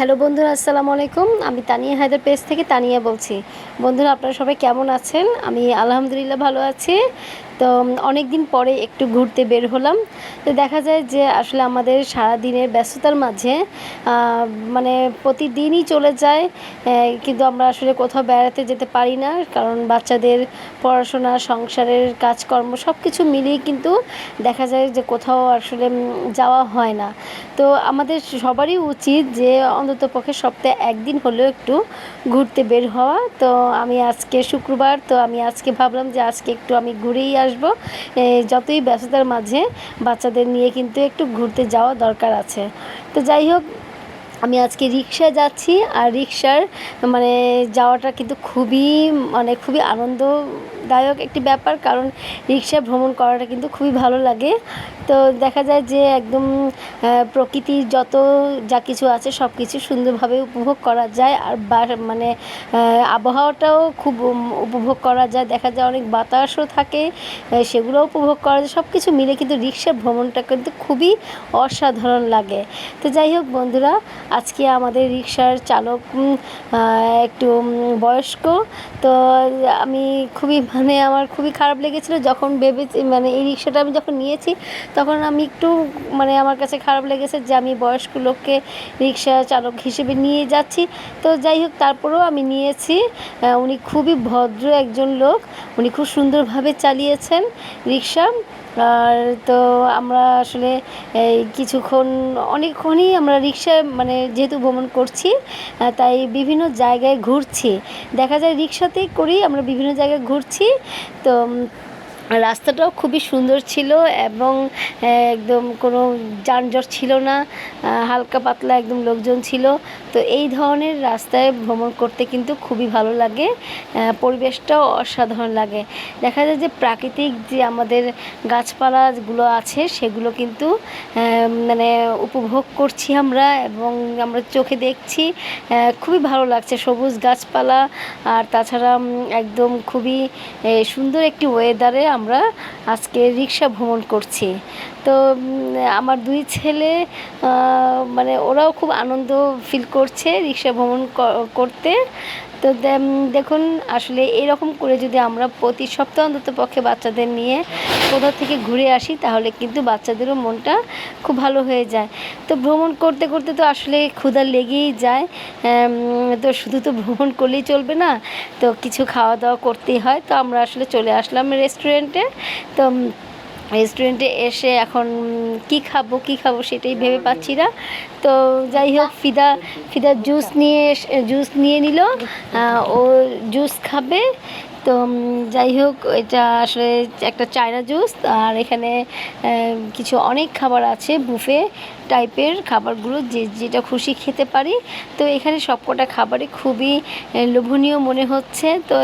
Hello বন্ধুরা, আসসালামু আলাইকুম। আমি তানিয়া হায়দার পেজ থেকে তানিয়া বলছি। বন্ধুরা, আপনারা সবাই কেমন আছেন? আমি আলহামদুলিল্লাহ ভালো আছি। তো অনেক দিন পরে একটু ঘুরতে বের হলাম। তো দেখা যায় যে আসলে আমাদের সারা দিনের ব্যস্ততার মাঝে মানে প্রতিদিনই চলে যায় কিন্তু আমরা আসলে কোথাও বেড়াতে যেতে পারি না, কারণ বাচ্চাদের পড়াশোনা, সংসারের কাজকর্ম সব কিছু মিলিয়ে কিন্তু দেখা যায় যে কোথাও আসলে যাওয়া হয় না। তো আমাদের সবারই উচিত যে অন্তত পক্ষে সপ্তাহে একদিন হলেও একটু ঘুরতে বের হওয়া। তো আমি আজকে শুক্রবার, তো আমি আজকে ভাবলাম যে আজকে একটু আমি ঘুরেই আসব। যতই ব্যস্ততার মাঝে বাচ্চাদের নিয়ে কিন্তু একটু ঘুরতে যাওয়া দরকার আছে। তো যাই হোক, আমি আজকে রিক্সায় যাচ্ছি। আর রিক্সার মানে যাওয়াটা কিন্তু খুবই মানে খুবই আনন্দদায়ক একটি ব্যাপার কারণ রিক্সা ভ্রমণ করাটা কিন্তু খুবই ভালো লাগে। তো দেখা যায় যে একদম প্রকৃতির যত যা কিছু আছে সব কিছু সুন্দরভাবে উপভোগ করা যায়। আর মানে আবহাওয়াটাও খুব উপভোগ করা যায়। দেখা যায় অনেক বাতাসও থাকে আহ, সেগুলোও উপভোগ করা যায়। সব কিছু মিলে কিন্তু রিক্সা ভ্রমণটা কিন্তু খুবই অসাধারণ লাগে। তো যাই হোক বন্ধুরা আজকে আমাদের রিক্সার চালক একটু বয়স্ক। তো আমি খুবই মানে আমার খুবই খারাপ লেগেছিলো যখন ভেবেছি মানে এই রিক্সাটা আমি যখন নিয়েছি, তখন আমি একটু মানে আমার কাছে খারাপ লেগেছে যে আমি বয়স্ক লোককে রিক্সা চালক হিসেবে নিয়ে যাচ্ছি। তো যাই হোক, তারপরেও আমি নিয়েছি। উনি খুবই ভদ্র একজন লোক, উনি খুব সুন্দরভাবে চালিয়েছেন রিক্সা। আর তো আমরা আসলে, এই কিছুক্ষণ, অনেকক্ষণই আমরা রিক্সায় মানে যেহেতু ভ্রমণ করছি তাই বিভিন্ন জায়গায় ঘুরছি। দেখা যায় রিক্সাতেই করি আমরা বিভিন্ন জায়গায় ঘুরছি। তো রাস্তাটাও খুবই সুন্দর ছিল এবং একদম কোনো যানজট ছিল না হালকা পাতলা একদম লোকজন ছিল। তো এই ধরনের রাস্তায় ভ্রমণ করতে কিন্তু খুবই ভালো লাগে পরিবেশটাও অসাধারণ লাগে। দেখা যায় যে প্রাকৃতিক যে আমাদের গাছপালাগুলো আছে, সেগুলো কিন্তু মানে উপভোগ করছি আমরা এবং আমরা চোখে দেখছি খুবই ভালো লাগছে। সবুজ গাছপালা আর তাছাড়া একদম খুবই সুন্দর একটি ওয়েদারে আমরা আজকে রিক্সা ভ্রমণ করছি। তো আমার দুই ছেলে মানে ওরাও খুব আনন্দ ফিল করছে রিক্সা ভ্রমণ করতে। তো দেখুন, আসলে এরকম করে যদি আমরা প্রতি সপ্তাহ অন্তত পক্ষে বাচ্চাদের নিয়ে কোথাও থেকে ঘুরে আসি, তাহলে কিন্তু বাচ্চাদেরও মনটা খুব ভালো হয়ে যায়। তো ভ্রমণ করতে করতে তো আসলে ক্ষুধা লেগেই যায়। তো শুধু তো ভ্রমণ করলেই চলবে না, তো কিছু খাওয়া দাওয়া করতেই হয়। তো আমরা আসলে চলে আসলাম রেস্টুরেন্টে তো রেস্টুরেন্টে এসে এখন কি খাব কি খাব সেটাই ভেবে পাচ্ছি না। তো যাই হোক, ফিদা ফিদা জুস নিয়ে জুস নিয়ে নিল। ও জুস খাবে। তো যাই হোক, এটা আসলে একটা চায়না জুস আর এখানে কিছু অনেক খাবার আছে বুফে টাইপের খাবারগুলো, যে, যেটা খুশি খেতে পারি। তো এখানে সবকটা খাবারই খুবই লোভনীয় মনে হচ্ছে। তো